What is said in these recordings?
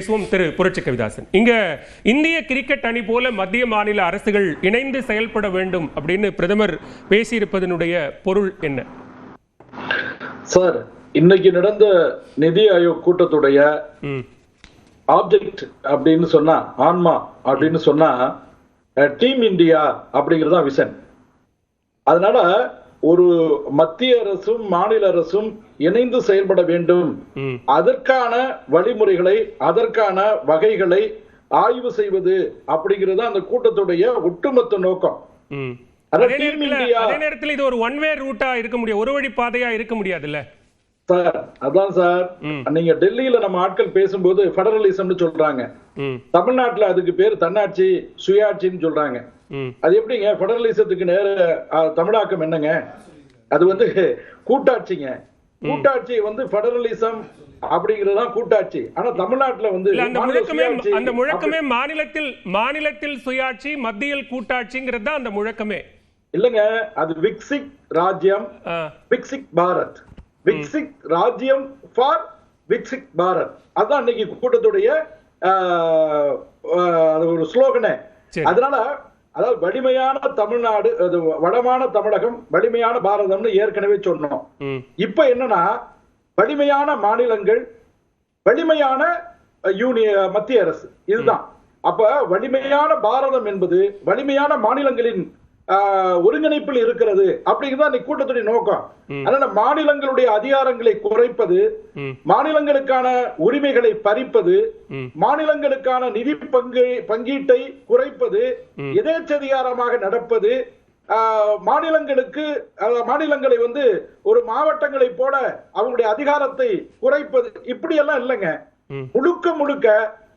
பேசுவோம் திரு புரட்சி கவிதாசன். இங்க இந்திய கிரிக்கெட் அணி போல மத்திய மாநில அரசுகள் இணைந்து செயல்பட வேண்டும் அப்படின்னு பிரதமர் பேசியிருப்பதனுடைய பொருள் என்ன? சார் இன்னைக்கு நடந்த நிதி ஆயோக் கூட்டத்துடைய ஆப்ஜெக்ட் அப்படின்னு சொன்னா ஆன்மா அப்படின்னு சொன்னா டீம் இந்தியா அப்படிங்கிறது தான் விஷன் அதனால ஒரு மத்திய அரசும் மாநில அரசும் இணைந்து செயல்பட வேண்டும். அதற்கான வழிமுறைகளை அதற்கான வகைகளை ஆய்வு செய்வது அப்படிங்கிறது அந்த கூட்டத்துடைய ஒட்டுமொத்த நோக்கம். அதே நேரத்துல இது ஒரு ஒன் வே ரூட்டா இருக்க முடியாது. ஒரு வழி பாதையா இருக்க முடியாதுல்ல? சார் அதான் சார். நீங்க டெல்லியில நம்ம ஆட்கள் பேசும்போது ஃபெடரலிசம்னு சொல்றாங்க. தமிழ்நாட்டுல அதுக்கு பேர் தன்னாட்சி சுயாட்சின்னு சொல்றாங்க. அது எப்படிங்க? ஃபெடரலிசத்துக்கு நேர தமிழாக்கம் என்னங்க? அது வந்து கூட்டாட்சிங்க. கூட்டாட்சி வந்து ஃபெடரலிசம் அப்படிங்கிறது தான் கூட்டாட்சி. ஆனா தமிழ்நாட்டுல வந்து அந்த முழக்கமே அந்த முழக்கமே மாநிலத்தில் மாநிலத்தில் சுயாட்சி மத்தியில் கூட்டாட்சிங்கிறது தான் அந்த முழக்கமே. இல்லங்க அது விக்சிக் ராஜ்யம் விக்சிக் பாரத். விக்சிக் ராஜ்யம் ஃபார் விக்சிக் பாரத். அதான் இன்னைக்கு கூட்டத்துடைய ஒரு ஸ்லோகனே. அதனால அதாவது வலிமையான தமிழ்நாடு அது வளமான தமிழகம் வலிமையான பாரதம்னு ஏற்கனவே சொன்னோம். இப்ப என்னன்னா வலிமையான மாநிலங்கள் வலிமையான யூனிய மத்திய அரசு. இதுதான். அப்ப வலிமையான பாரதம் என்பது வலிமையான மாநிலங்களின் ஒருங்கிணைப்பில் இருக்கிறது அப்படிங்கிறது இன்னைக்கு கூட்டத்துடைய நோக்கம். அதனால மாநிலங்களுடைய அதிகாரங்களை குறைப்பது மாநிலங்களுக்கான உரிமைகளை பறிப்பது. மாநிலங்களுக்கான நிதி பங்கு பங்கீட்டை குறைப்பது எதேச்சதிகாரமாக நடப்பது மாநிலங்களுக்கு மாநிலங்களை வந்து ஒரு மாவட்டங்களை போல அவங்களுடைய அதிகாரத்தை குறைப்பது இப்படி எல்லாம் இல்லைங்க. முழுக்க முழுக்க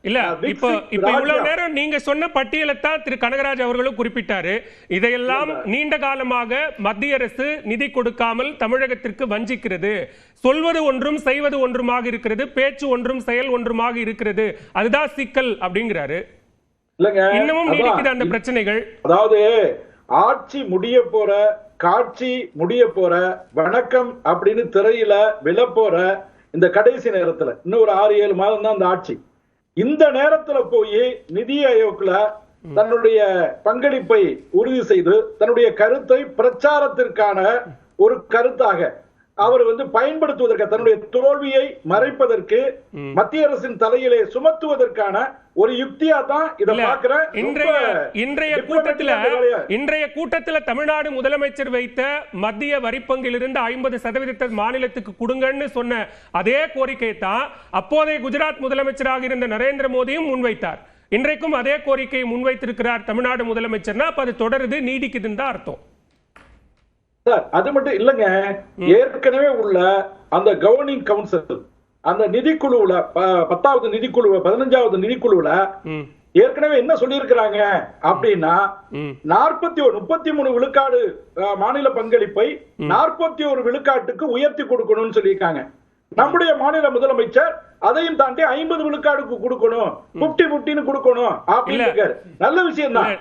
இல்ல இப்போ இப்போ இவ்வளவு. நேரம் நீங்க சொன்ன பட்டியலை தான் திரு கனகராஜ் அவர்களும் குறிப்பிட்டாரு. இதையெல்லாம் நீண்ட காலமாக மத்திய அரசு நிதி கொடுக்காமல் தமிழகத்திற்கு வஞ்சிக்கிறது. சொல்வது ஒன்றும் செய்வது ஒன்றுமாக இருக்கிறது பேச்சு ஒன்றும் செயல் ஒன்றுமாக இருக்கிறது. அதுதான் சிக்கல் அப்படிங்கிறாரு. இன்னமும். நீடிக்குது அந்த பிரச்சனைகள். அதாவது ஆட்சி முடிய போற காட்சி முடிய போற வணக்கம் அப்படின்னு திரையில விழ போற இந்த கடைசி நேரத்துல இன்னும் ஒரு ஆறு ஏழு மாதம் தான் அந்த ஆட்சி. இந்த நேரத்துல போய் நிதி ஆயோக்ல தன்னுடைய பங்களிப்பை உறுதி செய்து தன்னுடைய கருத்தை பிரச்சாரத்திற்கான ஒரு கருத்தாக அவர் வந்து பயன்படுத்துவதற்கு தன்னுடைய தோல்வியை மறைப்பதற்கு மத்திய அரசின் தலையிலே சுமத்துவதற்கான ஒரு யுக்தியா தான் இதை இல்ல, பாக்குறேன் இன்றைய இன்றைய கூட்டத்துல இன்றைய கூட்டத்துல தமிழ்நாடு முதலமைச்சர் வைத்த மத்திய வரிப்பங்கிலிருந்து ஐம்பது சதவீதத்தை மாநிலத்துக்கு கொடுங்கன்னு சொன்ன அதே கோரிக்கையை தான் அப்போதைய குஜராத் முதலமைச்சராக இருந்த நரேந்திர மோடியும் முன்வைத்தார். இன்றைக்கும் அதே கோரிக்கையை முன்வைத்திருக்கிறார் தமிழ்நாடு முதலமைச்சர்னா அப்ப அது தொடருது நீடிக்குதுன்னு தான் அர்த்தம். அது மட்டும் இல்லைங்க. ஏற்கனவே உள்ள அந்த கவர்னிங் கவுன்சில் அந்த நிதிக்குழுவுல பத்தாவது நிதிக்குழு பதினஞ்சாவது நிதிக்குழுவுல ஏற்கனவே என்ன சொல்லியிருக்கிறாங்க அப்படின்னா நாற்பத்தி ஒரு முப்பத்தி மூணு விழுக்காடு மாநில பங்களிப்பை நாற்பத்தி ஒரு விழுக்காட்டுக்கு உயர்த்தி கொடுக்கணும்னு சொல்லியிருக்காங்க. நம்முடைய மாநில முதலமைச்சர் அதையும் தாண்டி ஐம்பது விழுக்காடுக்கு கொடுக்கணும். புப்டி புப்டின்னு கொடுக்கணும். அப்படின்னு நல்ல விஷயம் தான்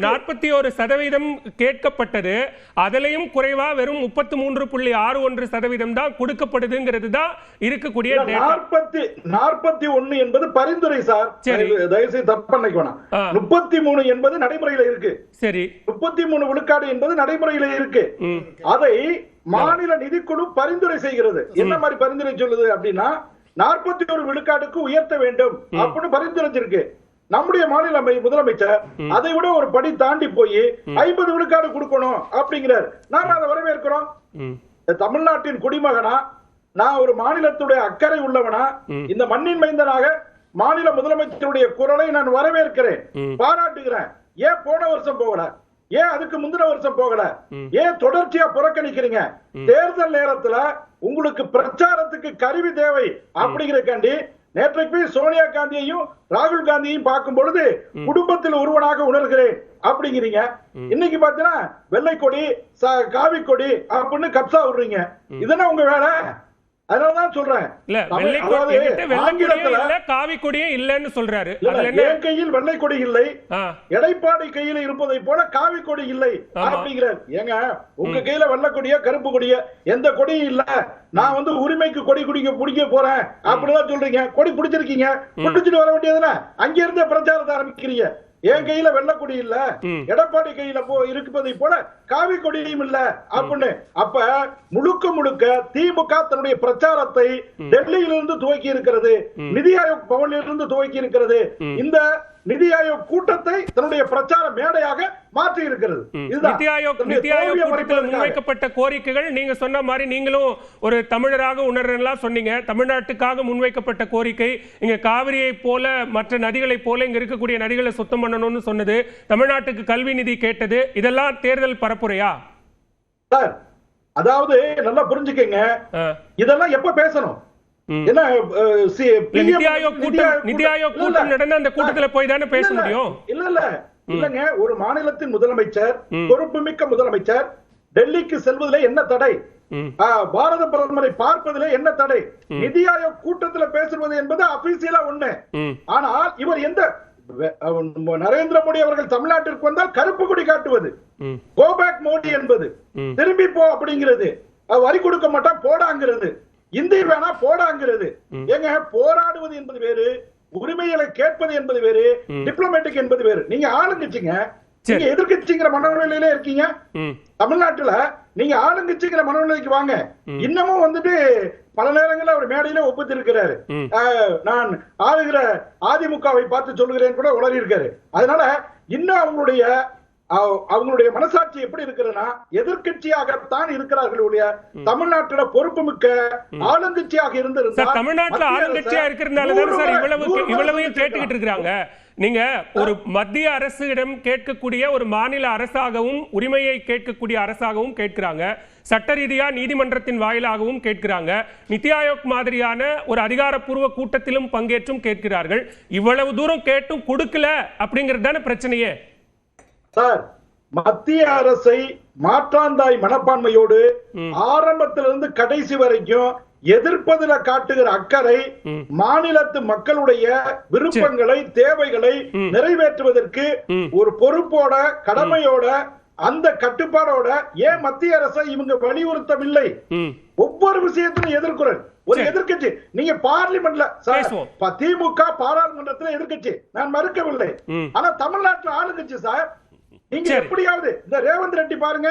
நாற்பத்தி ஒரு சதவீதம் கேட்கப்பட்டது. அதிலையும் குறைவா வெறும் முப்பத்தி மூன்று புள்ளி ஆறு ஒன்று சதவீதம் தான் கொடுக்கப்படுதுங்கிறது தான் இருக்கக்கூடிய நாற்பத்தி நாற்பத்தி ஒண்ணு என்பது பரிந்துரை சார். சரி. தயவு- தயவு செய்து தப்பு பண்ணிக்க வேணாம். முப்பத்தி மூணு என்பது நடைமுறையில இருக்கு. சரி. முப்பத்தி மூணு விழுக்காடு என்பது நடைமுறையில இருக்கு. அதை மாநில நிதிக்குழு பரிந்துரை செய்கிறது. என்ன மாதிரி பரிந்துரை சொல்லுது அப்படின்னா நாற்பத்தி ஒரு விழுக்காடுக்கு உயர்த்த வேண்டும் அப்படின்னு பரிந்துரைச்சிருக்கு. நம்முடைய மாநில முதலமைச்சர் அதை விட ஒரு படி தாண்டி போய் ஐம்பது விழுக்காடு கொடுக்கணும் அப்படிங்கிறார். நாம அதை வரவேற்கிறோம். தமிழ்நாட்டின் குடிமகனா நான் ஒரு மாநிலத்துடைய அக்கறை உள்ளவனா இந்த மண்ணின் மைந்தனாக மாநில முதலமைச்சருடைய குரலை நான் வரவேற்கிறேன். பாராட்டுகிறேன். ஏன் போன வருஷம் போகல? ஏன் அதுக்கு முந்தின வருஷம் போகல. ஏன் தொடர்ச்சியா புறக்கணிக்கிறீங்க? தேர்தல் நேரத்துல உங்களுக்கு பிரச்சாரத்துக்கு கருவி தேவை அப்படிங்கறக்காண்டி நேற்றைக்கு சோனியா காந்தியையும் ராகுல் காந்தியையும் பார்க்கும் பொழுது குடும்பத்தில் ஒருவனாக உணர்கிறேன் அப்படிங்கிறீங்க. இன்னைக்கு பாத்தீங்கன்னா வெள்ளை கொடி காவி கொடி அப்படின்னு கப்சா விடுறீங்க. இதுனா உங்க வேலை? அதனாலதான் சொல்றேன். இல்ல இல்ல காவி கொடியும் இல்லன்னு சொல்றாரு. என் கையில் வெள்ளை கொடி இல்லை. எடைப்பாடி கையில இருப்பதை போல காவி கொடி இல்லை. அப்படிங்கிறார். ஏங்க உங்க கையில வெள்ளை கொடியா கருப்பு கொடியா எந்த கொடியும் இல்ல. நான் வந்து உரிமைக்கு கொடி குடிக்க பிடிக்க போறேன். அப்படிதான் சொல்றீங்க. கொடி பிடிச்சிருக்கீங்க. பிடிச்சிட்டு வர வேண்டியதுல அங்க இருந்தே பிரச்சாரத்தை ஆரம்பிக்கிறீங்க. என் கையில வெள்ளை கொடி இல்ல. எடப்பாடி கையில போ இருப்பதை போல காவி கொடியும் இல்ல. அப்படின்னு. அப்ப முழுக்க முழுக்க திமுக தன்னுடைய பிரச்சாரத்தை டெல்லியிலிருந்து துவக்கி இருக்கிறது. நிதி ஆயோக் பவனில் இருந்து துவக்கி இருக்கிறது. இந்த நிதி ஆயோக் கூட்டத்தை தன்னுடைய பிரச்சார மேடையாக மாற்றி இருக்கிறது. நித்தி ஆயோக் நித்தி ஆயோக் கூட்டத்தில். முன்வைக்கப்பட்ட கோரிக்கைகள் நீங்க சொன்ன மாதிரி நீங்களும் ஒரு தமிழராக உணர்றலாம் சொன்னீங்க. தமிழ்நாட்டுக்காக முன்வைக்கப்பட்ட கோரிக்கை இங்க காவிரியை போல மற்ற நதிகளைப் போல இங்க இருக்கக்கூடிய நதிகளை சுத்தம் பண்ணணும்னு சொன்னது தமிழ்நாட்டுக்கு கல்வி நிதி கேட்டது இதெல்லாம் தேர்தல் பரப்புரையா? சார் அதாவது நல்லா புரிஞ்சுக்கங்க. இதெல்லாம் எப்ப பேசணும்? ம். என்ன அஹ், சி- இல்ல, PM நித்தி ஆயோக் கூட்டம் நித்தி ஆயோக் இல்ல, கூட்டம் இல்ல. நடந்த அந்த கூட்டத்துல போய் தானே பேச இல்ல, இல்ல. முடியும் இல்ல இல்ல இல்லங்க ஒரு மாநிலத்தின் முதலமைச்சர். பொறுப்புமிக்க முதலமைச்சர் டெல்லிக்கு செல்வதில் என்ன தடை பாரத பிரதமரை பார்ப்பதிலே என்ன தடை நிதி ஆயோக் கூட்டத்துல பேசுவது என்பது அபிஷியலா ஒண்ணு. ஆனால் இவர் எந்த நரேந்திர மோடி அவர்கள் தமிழ்நாட்டிற்கு வந்தால் கருப்பு கொடி காட்டுவது ம். கோ பேக் மோடி என்பது. திரும்பி போ அப்படிங்கிறது வரி கொடுக்க மாட்டான் போடாங்கிறது இந்தி வேணா போடாங்கிறது. ஏங்க போராடுவது என்பது வேறு உரிமைகளை கேட்பது என்பது வேறு டிப்ளமேட்டிக் என்பது வேறு. நீங்க ஆளுங்கட்சிங்க சரி. நீங்க எதிர்க்கட்சிங்கிற மனநிலையில இருக்கீங்க. தமிழ்நாட்டுல நீங்க ஆளுங்கட்சிங்கிற மனநிலைக்கு வாங்க. இன்னமும் வந்துட்டு பல நேரங்கள்ல அவர் மேடையில ஒப்புத்திருக்கிறாரு. ம். ஆஹ், நான் ஆளுகிற அதிமுகவை பார்த்து சொல்லுகிறேன் கூட உளறி இருக்காரு அதனால இன்னும் அவங்களுடைய அவ- அவங்களுடைய மனசாட்சி எப்படி இருக்குதுன்னா எதிர்க்கட்சியாகத்தான் இருக்கிறார்கள் ஒழிய தமிழ்நாட்டுல பொறுப்புமிக்க ஆளுங்கட்சியாக இருந்திருந்தா சார் தமிழ்நாட்டுல ஆளுங்கட்சியா இருக்கிறதுனால தானே சார் இவ்வளவு இவ்வளவையும் கேட்டுக்கிட்டு இருக்காங்க நீங்க ஒரு மத்திய அரசிடம் கேட்கக்கூடிய ஒரு மாநில அரசாகவும் உரிமையை கேட்கக்கூடிய அரசாகவும் கேட்கிறாங்க. சட்ட ரீதியா நீதிமன்றத்தின் வாயிலாகவும் கேட்கிறாங்க. நித்தி ஆயோக் மாதிரியான ஒரு அதிகாரப்பூர்வ கூட்டத்திலும் பங்கேற்றும் கேட்கிறார்கள். இவ்வளவு தூரம் கேட்டும் கொடுக்கல அப்படிங்கிறது தானே பிரச்சனையே? சார் மத்திய அரசை மாற்றாந்தாய் மனப்பான்மையோடு ஆரம்பத்திலிருந்து கடைசி வரைக்கும் எதிர்ப்பதில காட்டுகிற அக்கறை மாநிலத்து மக்களுடைய விருப்பங்களை தேவைகளை நிறைவேற்றுவதற்கு. ஒரு பொறுப்போட கடமையோட அந்த கட்டுப்பாடோட ஏன் மத்திய அரசை இவங்க வலியுறுத்தவில்லை? ஒவ்வொரு விஷயத்திலும் எதிர்குறல் ஒரு சரி. எதிர்க்கட்சி. நீங்க பார்லிமெண்ட்ல திமுக பாராளுமன்றத்துல எதிர்க்கட்சி. நான் மறுக்கவில்லை. ஆனா தமிழ்நாட்டுல ஆளுங்கட்சி சார் நீங்க. எப்படியாவது இந்த ரேவந்த் ரெட்டி பாருங்க.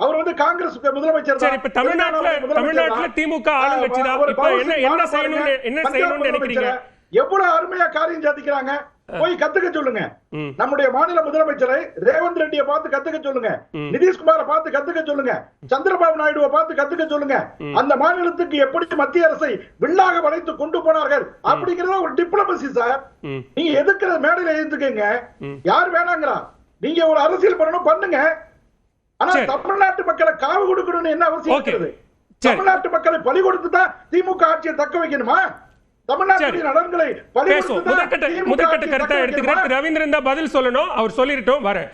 அவர் வந்து காங்கிரஸ் முதலமைச்சர் சரி இப்ப தமிழ்நாட்டுல தமிழ்நாட்டுல திமுக ஆளுங்கட்சி தான். இப்ப என்ன என்ன செய்யணும்னு என்ன செய்யணும்னு நினைக்கிறீங்க? எவ்வளவு அருமையா காரியம் சாதிக்கிறாங்க? போய் கத்துக்க சொல்லுங்க. நம்முடைய மாநில முதலமைச்சரை ரேவந்த் ரெட்டியை பார்த்து கத்துக்க சொல்லுங்க. நிதிஷ்குமாரை பார்த்து கத்துக்க சொல்லுங்க. சந்திரபாபு நாயுடுவை பார்த்து கத்துக்க சொல்லுங்க. அந்த மாநிலத்துக்கு எப்படி மத்திய அரசை வில்லாக வளைத்து கொண்டு போனார்கள்? அப்படிங்கறத ஒரு டிப்ளமசி சார். நீங்க எதுக்குற மேடையில எழுந்துக்கங்க? யார் வேணாங்கிறா? நீங்க ஒரு அரசியல் பண்ணணும் பண்ணுங்க. ஆனா. தமிழ்நாட்டு மக்களை காவு கொடுக்கணும்னு என்ன அவசியம் சரி. தமிழ்நாட்டு மக்களை பலி கொடுத்து தான் திமுக ஆட்சியை தக்க வைக்கணுமா? ரவீந்திரன் தான் பதில் சொல்லணும். அவர் சொல்லிட்டோம் வரேன்.